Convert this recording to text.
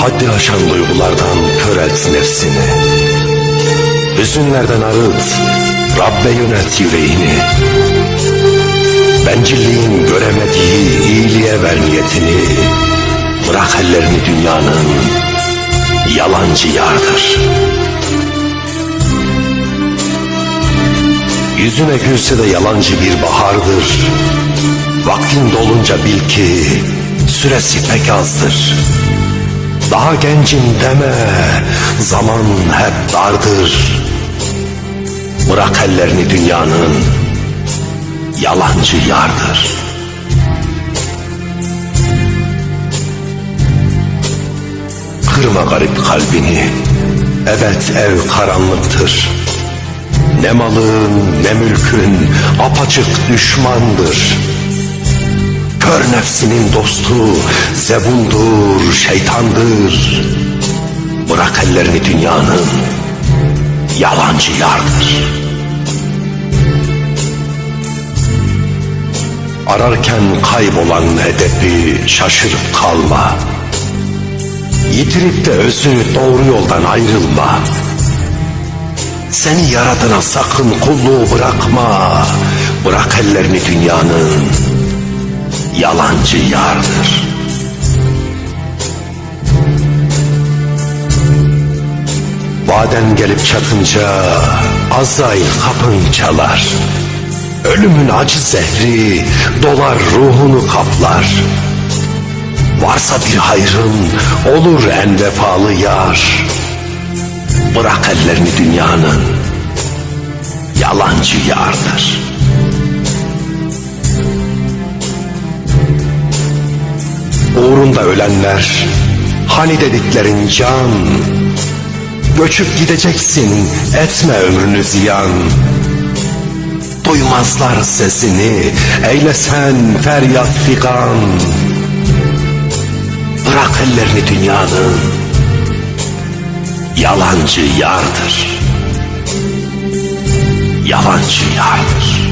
Haddi aşan duygulardan körelt nefsini. Hüzünlerden arıt, Rabbe yönet yüreğini. Bencilliğin göremediği iyiliğe ver niyetini. Bırak ellerini dünyanın, yalancı yardır. Yüzüne gülse de yalancı bir bahardır. Vaktin dolunca bil ki süresi pek azdır. Daha gencim deme, zaman hep dardır. Bırak ellerini dünyanın, yalancı yardır. Kırma garip kalbini, evet ev karanlıktır. Ne malın ne mülkün apaçık düşmandır. Kör nefsinin dostu zebundur, şeytandır. Bırak ellerini dünyanın, yalancı yardır. Ararken kaybolan hedefi şaşırıp kalma. Yitirip de özü doğru yoldan ayrılma. Seni yaradana sakın kulluğu bırakma. Bırak ellerini dünyanın, yalancı yardır. Vaden gelip çatınca Azrail kapın çalar. Ölümün acı zehri dolar ruhunu kaplar. Varsa bir hayrın olur en vefalı yar. Bırak ellerini dünyanın yalancı yardır. Uğrunda ölenler hani dediklerin can Göçüp gideceksin etme ömrünü ziyan Duymazlar sesini eylesen feryat figan Bırak ellerini dünyanın yalancı yardır. Yalancı yardır.